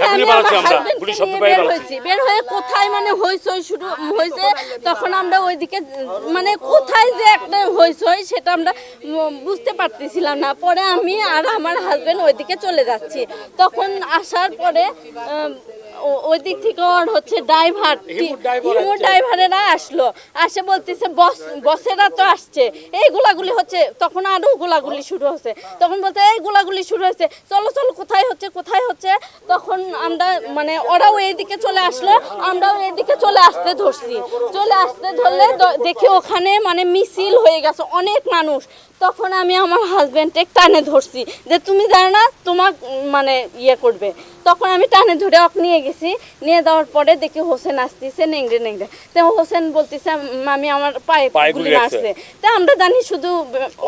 তখন আমি আমার হাজবেন্ডকে নিয়ে বের হয়েছি। বের হয়ে কোথায় মানে হইচই শুরু হয়েছে তখন আমরা ওইদিকে মানে কোথায় যে একটা হইচই সেটা আমরা বুঝতে পারতেছিলাম না। পরে আমি আর আমার হাজবেন্ড ওইদিকে চলে যাচ্ছি। তখন আসার পরে ওই দিক থেকে ওর হচ্ছে ড্রাইভার হিমু ড্রাইভারেরা আসলো। আসে বলতেছে বস বসেরা তো আসছে। এই গোলাগুলি হচ্ছে তখন আরও গোলাগুলি শুরু হচ্ছে। তখন বলতে এই গোলাগুলি শুরু হয়েছে। চলো চলো কোথায় হচ্ছে কোথায় হচ্ছে? তখন আমরা মানে ওরাও এইদিকে চলে আসলো। আমরাও এইদিকে চলে আসতে ধরছি। চলে আসতে ধরলে দেখি ওখানে মানে মিছিল হয়ে গেছে অনেক মানুষ। তখন আমি আমার হাজব্যান্ডকে টানে ধরছি যে তুমি জানো না তোমার মানে ইয়ে করবে। তখন আমি টানে ধরে ওকে নিয়ে গেছি নিয়ে যাওয়ার পরে দেখি হোসেন আসতেছে নেংড়ে নেংড়ে তো হোসেন বলতেছে মামি আমার পায়ে গুলি। মারছে তা আমরা জানি শুধু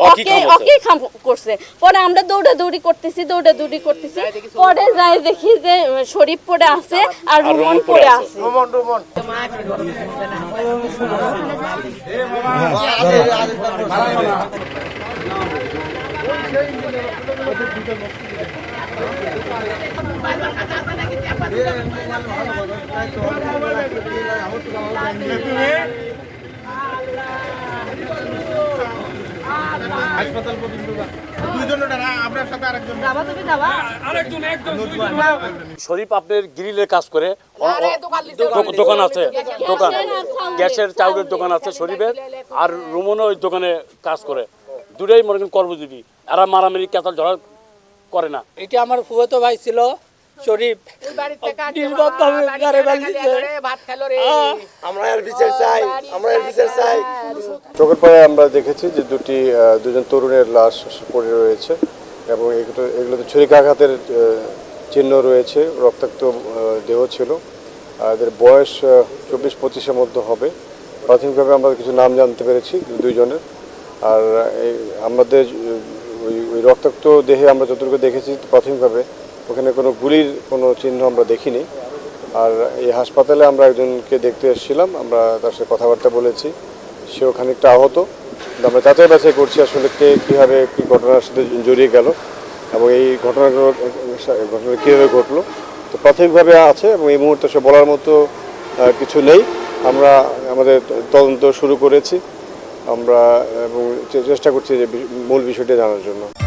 ওকেই ওকে খাম করছে পরে আমরা দৌড়া দৌড়ি করতেছি দৌড়া দৌড়ি করতেছি পরে যাই দেখি যে শরীফ পড়ে আছে আর রুমন পড়ে আছে হাসপাতাল পর্যন্ত দুইজনটা আপনার সাথে আরেকজন শরীফ আপনার গ্রিলের কাজ করে দোকান আছে দোকান। গ্যাসের চাউলের- গ্যাসের চাউলের দোকান আছে শরীফের। আর রুমনও ওই দোকানে কাজ করে। দুটাই মনে করেন কর্মজীবী। এরা মারামারি কেতাল ঝড়া করে না। এটা আমার ফুফাতো ভাই ছিল শরীফ। আমরা এর বিচার চাই আমরা এর বিচার চাই। চোখের পরে আমরা দেখেছি যে দুটি দুজন তরুণের লাশ পড়ে রয়েছে এবং এগুলো এগুলোতে ছুরিকাঘাতের চিহ্ন রয়েছে রক্তাক্ত দেহ ছিল। এদের বয়স চব্বিশ পঁচিশের মধ্যে হবে। প্রাথমিকভাবে আমরা কিছু নাম জানতে পেরেছি দুইজনের আর এই আমাদের ওই ওই রক্তাক্ত দেহে আমরা যতটুকু দেখেছি প্রাথমিকভাবে, ওখানে কোনো গুলির কোনো চিহ্ন আমরা দেখিনি। আর এই হাসপাতালে আমরা একজনকে দেখতে এসেছিলাম, আমরা তার সাথে কথাবার্তা বলেছি। সেও খানিকটা আহত। আমরা যাচাই বাছাই করছি আসলে কে কীভাবে কী ঘটনার সাথে জড়িয়ে গেল এবং এই ঘটনাগুলো ঘটনা কীভাবে ঘটলো। তো প্রাথমিকভাবে আছে এবং এই মুহূর্তে সে বলার মতো কিছু নেই। আমরা আমাদের তদন্ত শুরু করেছি। আমরা এবং চেষ্টা করছি যে মূল বিষয়টি জানার জন্য।